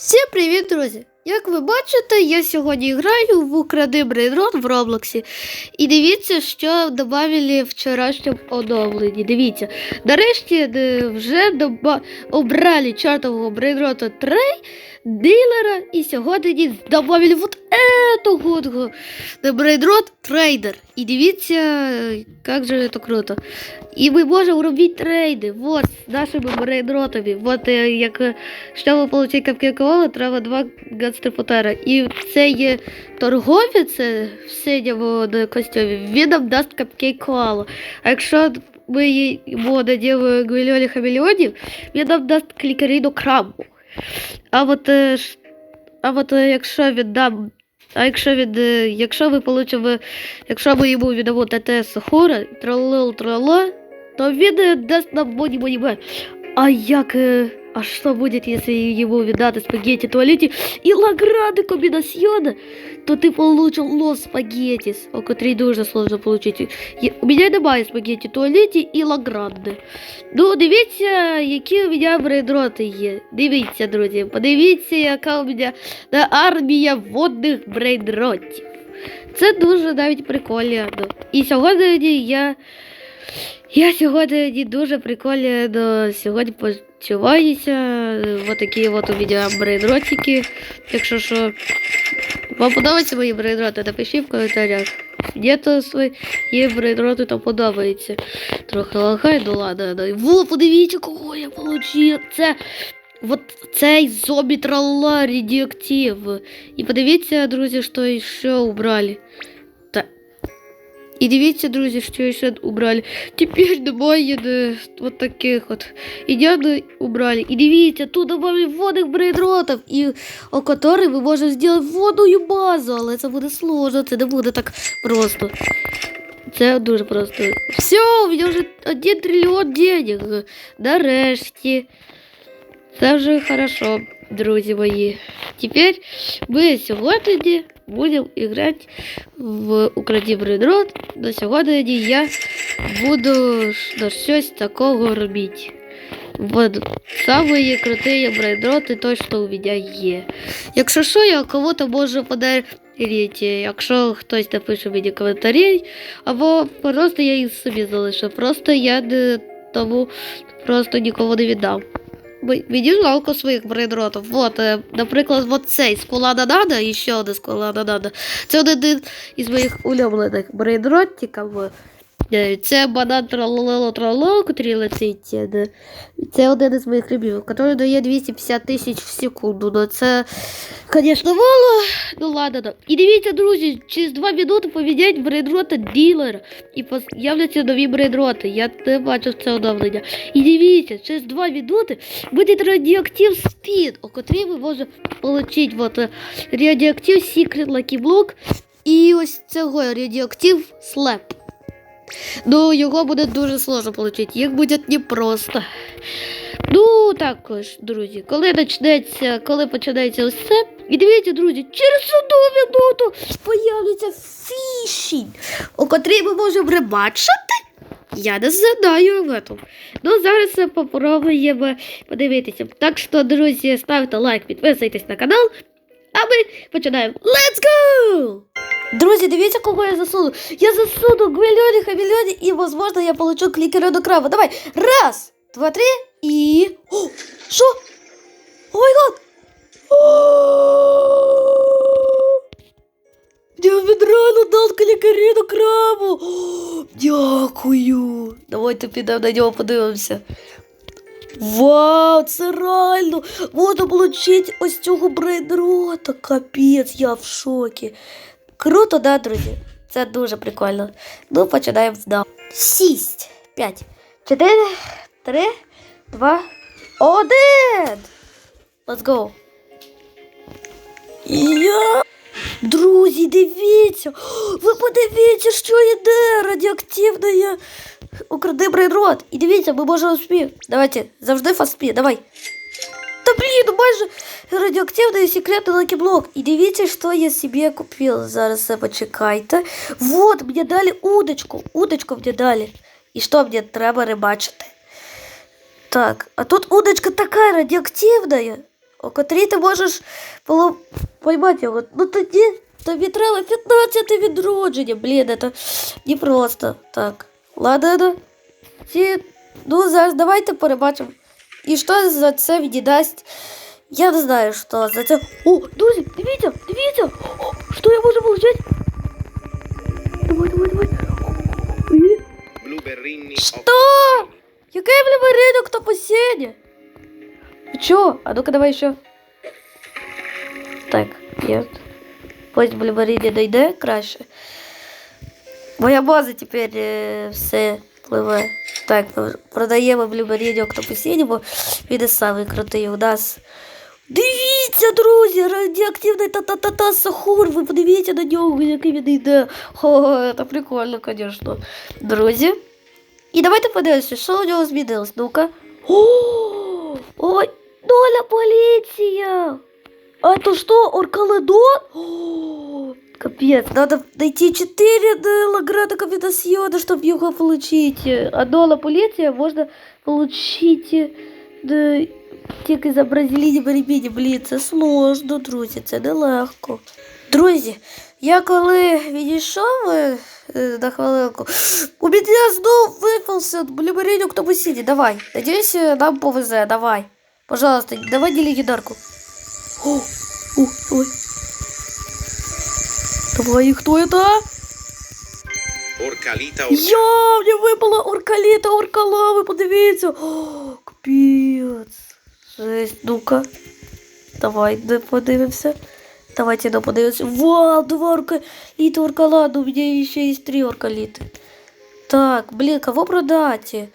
Всім привіт, друзі! Як ви бачите, я сьогодні граю в Укради Брейдрот в Роблоксі. І дивіться, що додали вчорашньому оновленні. Дивіться, нарешті вже доба... обрали чартового Брейдрота 3 дилера, і сьогодні додали вот этого Брейдрот Трейдер. І дивіться, як же це круто. І ми можемо робити трейди. Вот, з нашими брейдротами. Вот, е, як, е, щоб отримати капки кола, треба два ганстрифотера. І цей торговець е, в синьому костюмі, він нам дасть капки кола. А якщо ми йому наділимо мільйони хамільйонів, він нам дасть клікерину крамбу. А от, е, а от якщо він дам а якщо він, е, якщо ви получимо, якщо ми йому віддамо ТТ Сахура, тралил трала, то він е, дасть нам боді боді бе. А як, е, а що буде, якщо йому віддати спагетті туалеті і лагради комбінаціони, то ти получив лос спагеттіс, о котрій дуже сложно получити. Є- У мене немає спагетті туалеті і лагради. Ну, дивіться, які у мене брейдроти є. Дивіться, друзі, подивіться, яка у мене та армія водних брейдротів. Це дуже навіть прикольно. І сьогодні я. Я сьогодні дуже прикольно сьогодні почуваюся. Ось такі от у мене брейдротики. Якщо що вам подобаються мої брейдроти, напишіть в коментарях. Мені то свої брейдроти то подобається. Трохи лагай, ну ладно. ну. Во, подивіться, кого я отримав. Це От цей зомбі тралла радіоактив. І подивіться, друзі, що ще убрали. Та. І дивіться, друзі, що ще убрали. Тепер немає е, от таких от. Ідеально убрали. І дивіться, тут добавили водних брейдротів, і о котрій ми можемо зробити водну базу, але це буде сложно, це не буде так просто. Це дуже просто. Все, у мене вже 1 трильйон денег. Нарешті. Це вже хорошо, друзі мої. Тепер ми сьогодні будемо грати в Украді Бредрот. На сьогодні я буду щось такого робити. Вот самые крутые брейдроти точно у мене є. Якщо що, я кого-то можу подарити, якщо хтось напише мені коментарі, або просто я їх собі залишу. Просто я тому просто нікому не віддам. Бо Мені жалко своїх брейдротів. Вот, е, наприклад, от цей з Кулана і ще один з Кулана Нада. Це один із моїх улюблених брейдротиків. Е, Це банан тралоло трало, який летить. е. Це один із моїх любимих, який дає 250 тисяч в секунду. Ну це, звісно, мало. Ну ладно. да. І дивіться, друзі, через 2 минути поміняють брейдрота ділера. І з'являться нові брейдроти. Я не бачив це оновлення. І дивіться, через 2 минути буде радіоактив спід, у котрій ви можете отримати вот, е, радіоактив Secret Lucky Block і ось цього радіоактив Slap. Ну, його буде дуже сложно отримати, їх буде непросто. Ну, також, друзі, коли почнеться, коли починається це, і дивіться, друзі, через одну минуту появляться фіші, у котрій ми можемо рибачити. Я не знаю в этом. Ну, зараз ми попробуємо подивитися. Так що, друзі, ставте лайк, підписуйтесь на канал, а ми починаємо. Let's go! Друзі, дивіться, кого я засуну. Я засуну гвильони, хамільйони, і, можливо, я получу клікера до краба. Давай, раз, два, три, і... О, що? О май гад! Я відрано дав клікері до крабу. О, Дякую. Давайте підемо на нього подивимося. Вау, це реально! Можна отримати ось цього брейдрота. Капець, я в шокі. Круто, да, друзі? Це дуже прикольно. Ну, починаємо знову. Сість. П'ять, чотири, три, два, один. Let's go. Я... Друзі, дивіться! Ви подивіться, що йде радіоактивне укради брейдрот. І дивіться, ми можемо спі. Давайте, завжди фаспі, давай. Та блін, ну майже радіоактивний секретний лакіблок. І дивіться, що я собі купив. Зараз це почекайте. Вот, мені дали удочку. Удочку мені дали. І що мені треба рибачити? Так, а тут удочка така радіоактивна. о котрій ти можеш поло- поймати його. Ну тоді тобі треба 15 відродження. Блін, це не просто. Так. Ладно, ну. Ці, ну зараз давайте перебачимо. І що за це віддасть? Я не знаю, що за це. О, друзі, дивіться, дивіться! О, Що я можу получить? Давай, давай, давай. Ой. Blueberrini Что? Яке блін ринок то посіння? Чо? А ну-ка давай ще. Так, є. Пусть блюберіді дойде краще. Моя база тепер е, все Пливе. Так, пр- продаємо блюберіді октопусіні, бо він і самий крутий у нас. Дивіться, друзі, радіоактивний та-та-та-та сахур. Ви подивіться на нього, який він йде. О, це прикольно, звісно. Друзі. І давайте подивимося, що у нього змінилось. Ну-ка. Ой, доля поліція. А то что, Оркаладон? О, Капец, надо найти 4 награды комбинациона, чтобы его получить. А дола полиция можно получить е, да, тільки за бразилійні беребіні. Блін, це сложно, друзі, це нелегко. Друзі, я коли відійшов е, е, на хвилинку, у мене знов випався блюберінь Октопусіді. Давай, надіюсь, е, нам повезе, давай. Пожалуйста, давай не легендарку. О, о, ой. Давай, кто это? Orcalita Я, мені випала оркаліта, оркала, ви подивіться. О, капець. Жесть, ну-ка. Давай, де подивимося. Давайте не подивимося. Вау, два оркаліта, оркала, ну у мене ще є три оркаліти. Так, блін, кого продати?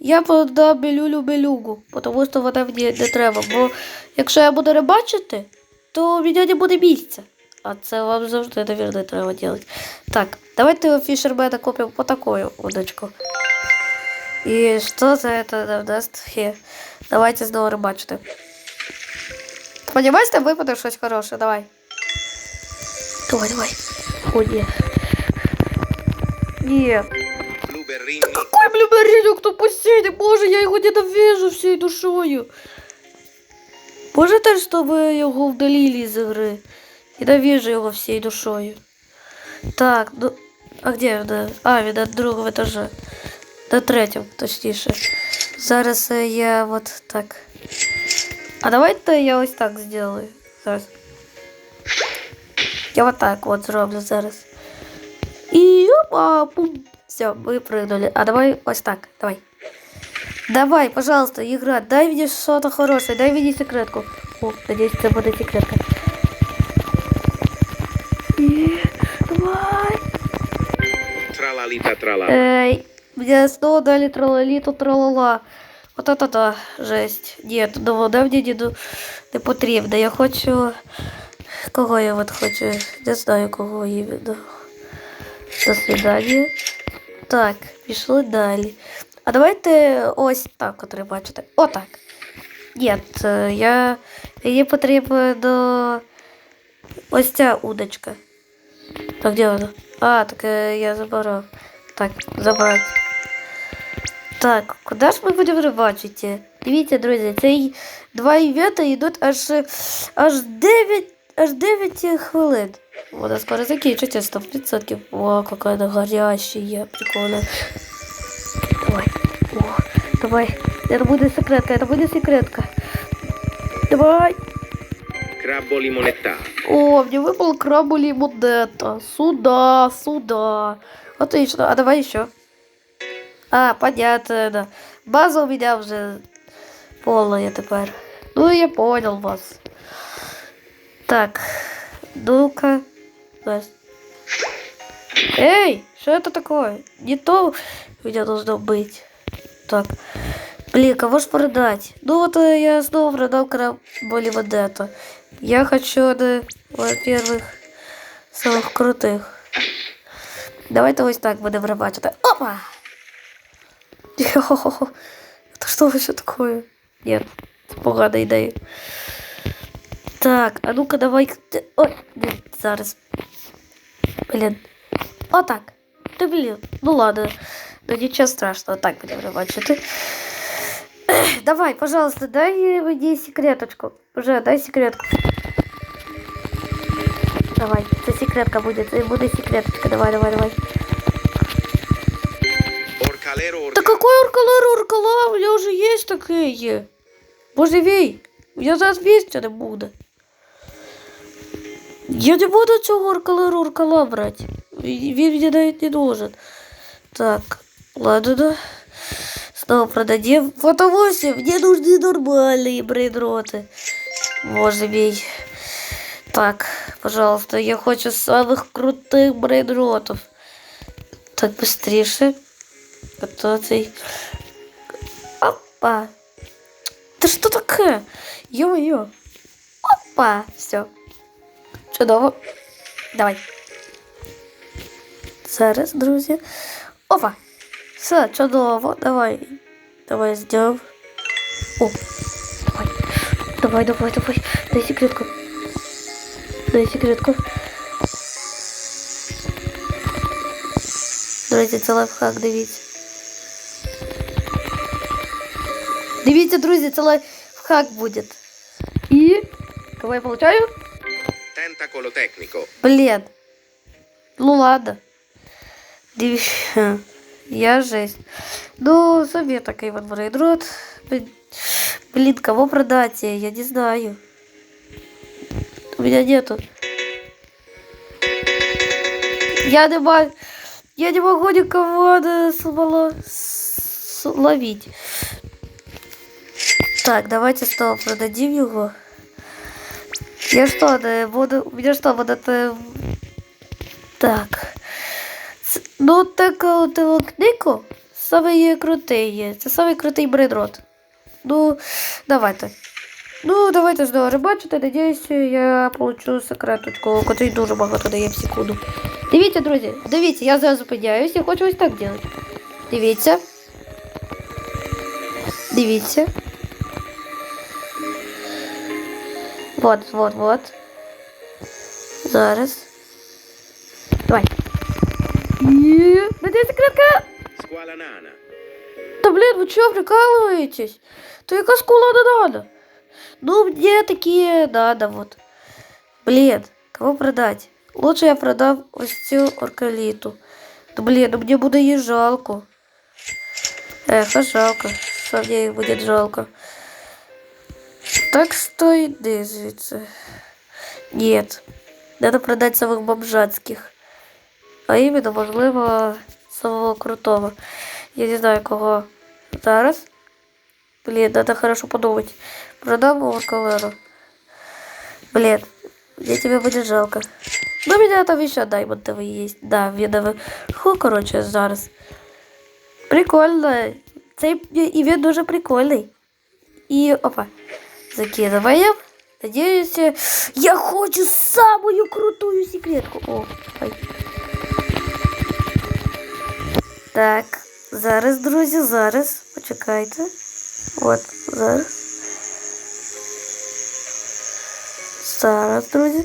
Я продам белюлю белюгу, тому що вона мені не треба. Бо якщо я буду рибачити, то у мене не буде місця. А це вам завжди, навірно, треба робити. Так, давайте у фішермена купимо по такую удочку. І що за это нам дасть? Хе. Давайте знову рибачити. Сподіваюся, випаде щось хороше, давай. Давай, давай. О, ні. Ні. Blueberrini Какой блюберинок кто посидит? Боже, я його ненавижу всією душою. Боже те, щоб його вдалили з гри. Ненавижу його всією душою. Так, ну. А где він? А, він на другому етажі. На третьому, точніше. Зараз е, я вот так. А давайте я ось так сделаю. Зараз. Я вот так вот зроблю зараз. І опа, пум. Все, мы прыгнули. А давай ось так, давай. Давай, пожалуйста, игра, дай мне что-то хорошее, дай мне секретку. О, надеюсь, это будет секретка. Tralalita trala. Эй, мне снова дали тралалиту тралала. Да, жесть. Нет, ну вода мне не, ду- не потрібна. Я хочу... Кого я вот хочу? Не знаю, кого іменно. До свидання. Так, пішли далі. А давайте ось так, котрий бачите. Отак. Ні, е, я... Мені потрібно ось ця удочка. Так, де вона? А, так е, я забрав. Так, забрати. Так, куди ж ми будемо рибачити? Дивіться, друзі, цей два івента йдуть аж, аж 9, аж 9 хвилин. Вона скоро закінчиться 100%. О, какая она горящая, прикольно. Ой, о, давай. Это будет секретка, это будет секретка. Давай. Crabbo limonetta. О, мне выпал крабу лимонета. Сюда, сюда. Отлично, а давай еще. А, понятно. да. База у меня уже полная теперь. Ну, я понял вас. Так, ну-ка. Эй, что это такое? Не то у меня должно быть. Так. Блин, кого ж продать? Ну вот э, я снова продал крабу лимонета. Я хочу, да, во-первых, самых крутых. Давайте ось так будем рыбачить. Опа! Это что вообще такое? Нет, это поганая ідея. Так, а ну-ка давай. Ой, блін, зараз. Блін. Отак. Та блін. Ну ладно. Ну нічого страшного, так будемо рибачити. Давай, пожалуйста, дай мне секреточку. Уже, дай секретку. Давай, це секретка буде, це буде секреточка. Давай, давай, давай. Orcalero Да orca. какой уркалар, уркала? У меня уже есть такие. Божевей. Я зараз місця не буде. Я не буду цього уркалару уркала брати. Він він мені навіть не нужен. Так, ладно, да. Снова продадим. Потому что мне нужны нормальные брейдроты. Боже мой. Так, пожалуйста, я хочу самых крутых брейдротов. Так, быстрее. Цей? Опа. Да что такое? Ё-моё. Опа. Все. Чудово. Давай. Зараз, друзі. Опа. Все, чудово. Давай. Давай сделаем. О. Давай. Давай, давай, давай. Дай секретку Дай секретку. Друзі, це лайфхак, дивіться. Дивіться, друзі, це лайфхак буде. І кого я получаю? Tentacolo tecnico. Блин. Ну ладно. Дивіться. Я жесть. Ну, собі такий вот брейдрот. Блин, кого продать? Я не знаю. У меня нету. Я не могу... Я не могу никого да, самоло... с- ловить. Так, давайте снова продадим его. Я что, буду... У меня что, вот это... Так. Ну, так от його книгу самий крутий є. Це самий крутий брейдрот. Ну, давайте. Ну, давайте знову рибачити. Надіюсь, я получу секреточку, котрий дуже багато дає в секунду. Дивіться, друзі, дивіться, я зараз зупиняюсь, я хочу ось так робити. Дивіться. Дивіться. Вот, вот, вот. Зараз. Давай. Є. Де секретка? Squala nana. Да блин, вы что, прикалываетесь? То яка скула не надо? Ну, мне такие надо вот. Блин, кого продать? Лучше я продам ось цю оркаліту. Да блин, ну мне буде її жалко. Эх, а жалко. Що мені їх буде жалко. Так что иди звідси. Нет. Надо продать самых бомжатских. А іменно, можливо, самого крутого. Я не знаю кого. Зараз. Блин, надо хорошо подумать. Продам Оркалеру. Блин, мне тебя будет жалко. Ну, у меня там еще даймонтовый есть. Да, він наверху, короче, зараз. Прикольно. Цей івент дуже прикольний. І опа. Закидываем. Надеюсь, я хочу самую крутую секретку. О, ай. Так, зараз, друзі, зараз. Почекайте. От, зараз. Зараз, друзі.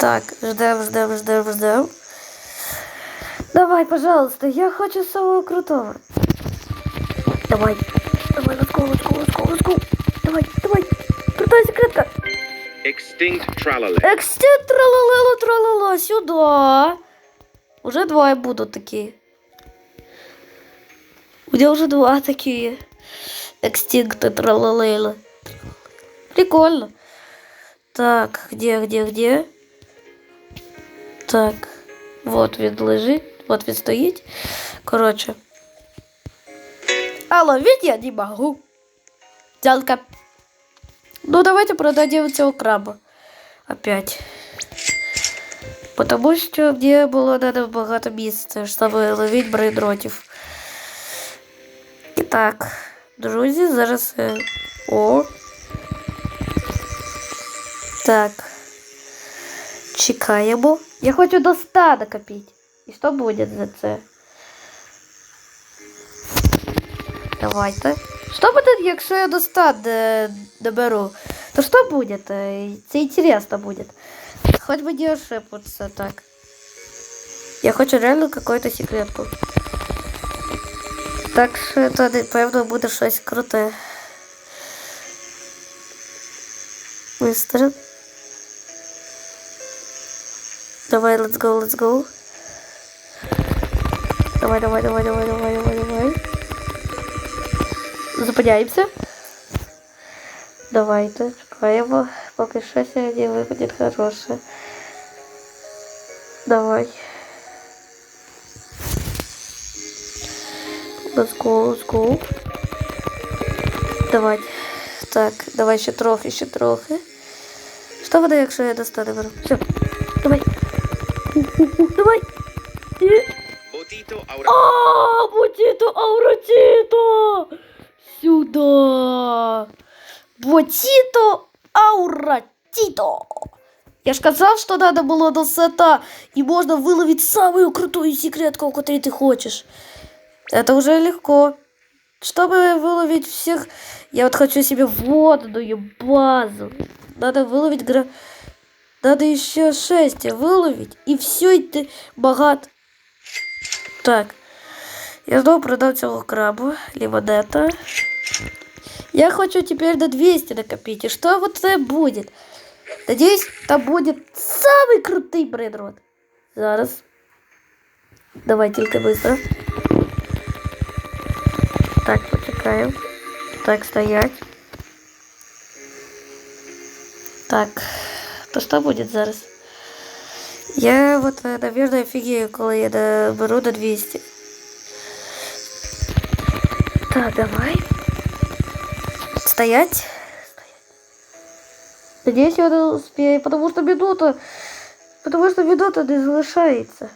Так, ждем, ждем, ждем, ждем. Давай, пожалуйста, я хочу самого крутого. Давай. Давай, let's go, let's go, let's go, let's go. Давай, давай. Крутая секретка. Extinct tralale. Экстит тралалела тралала сюда. Уже двое будут такие. У меня уже два такие. Экстинкты тралалела. Прикольно. Так, где, где, где? Так. Вот він лежить, вот він стоїть. Короче. А ловить я не могу. Жалко. Ну, давайте продадим цього краба. Опять. Потому що мені було надо багато місця, щоб ловити брейдротів. І так, друзі, зараз. е, О. Так. Чекаємо. Я хочу до 100 накопити. І що буде за це? Давайте. Що буде, якщо я до 100 д- доберу? То що буде? Е, Це інтересно буде. Хоть бы не ошибаться так. Я хочу реально какую-то секретку. Так що то напевно буде щось круте. Мистер. Давай, let's go, let's go. Давай, давай, давай, давай, давай, давай, давай. Зупиняємося. Давайте, чекаємо, поки що сьогодні виходить хороше. Давай. Let's go, let's go. Давай. Так, давай ще трохи, ще трохи. Що буде, якщо я достану беру? Все, давай. У-у-у, Давай. І- Botito aura. А, Ботіто ауратіто! Сюда. Ботіто ауратіто. Я ж казав, що надо було до сета, и можно выловить самую крутую секретку, которую ты хочешь. Это уже легко. Чтобы выловить всех, я вот хочу себе водную базу. Надо выловить гра... Надо еще шесть выловить, и все, ты богат. Так. Я знову продав цього крабу, лимонета. Я хочу теперь до 200 накопить. И что вот это будет? Надеюсь, там будет самый крутый брейдрот. Зараз. Давай тільки быстро. Так, почекаємо. Так, стоять. Так. То що буде зараз? Я вот, э, наверное, офигею, коли я доберу до 200. Так, давай. Стоять. Надеюсь, я успею, потому что минута... Потому что минута не залишається.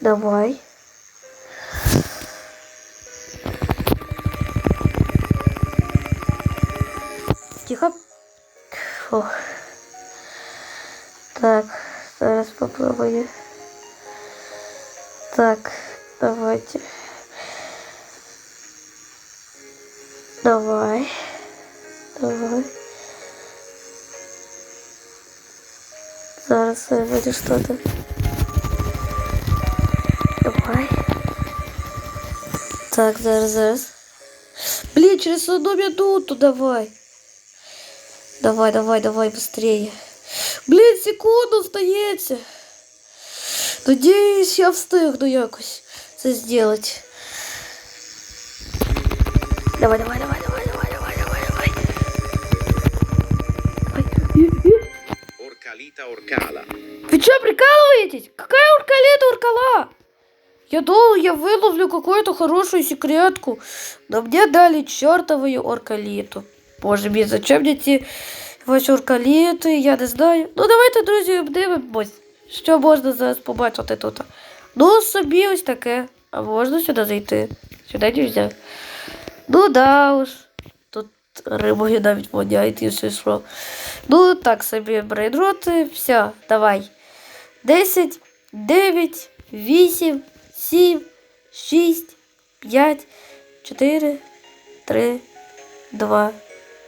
Давай. Тихо. Фух. Так, зараз попробую. Так, давайте. Давай. Давай. Зараз что-то. Давай. Так, зараз, зараз. Блин, через одну минуту давай. Давай, давай, давай, быстрее. Блін, секунду здається. Надіюсь, я встигну якось це зробити. Давай, давай, давай, давай, давай, давай, давай, давай. Давай. Orcalita orcala. Вы что, прикалываетесь? Какая уркалета уркала? Я думал, я выловлю какую-то хорошую секретку, но мне дали чертовую оркалиту. Боже мій, зачем мне ті ваші оркаліти, я не знаю. Ну давайте, друзі, дивимось, що можна зараз побачити тут. Ну, собі ось таке. А можна сюди зайти? Сюди не. Ну да уж. Тут рибою навіть воняє, і все що. Ну, так собі брейдроти. Все, давай. 10, 9, 8, 7, 6, 5, 4, 3, 2,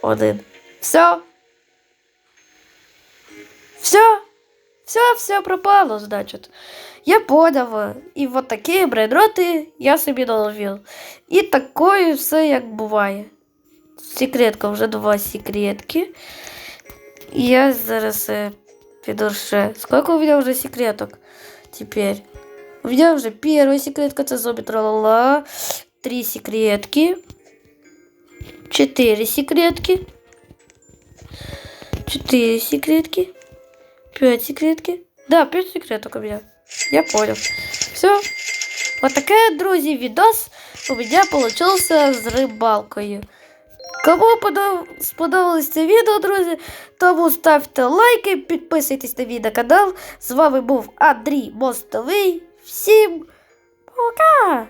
1. Все. Все. Все, все пропало, значит. Я понял. І вот такі брейдроти я собі наловив. І такое все як буває. Секретка вже два секретки. І я зараз е, піду ще. Сколько у меня уже секреток теперь? У меня уже первая секретка, это зомби тралала. Три секретки. Четыре секретки. Четыре секретки. Пять секретки. Да, пять секреток у меня. Я понял. Все. Вот такая, друзья, видос у меня получился с рыбалкою. Кому подо- сподобалось це відео, друзі, тому ставте лайки, підписуйтесь на мій на канал. З вами був Андрій Мостовий. Всім пока!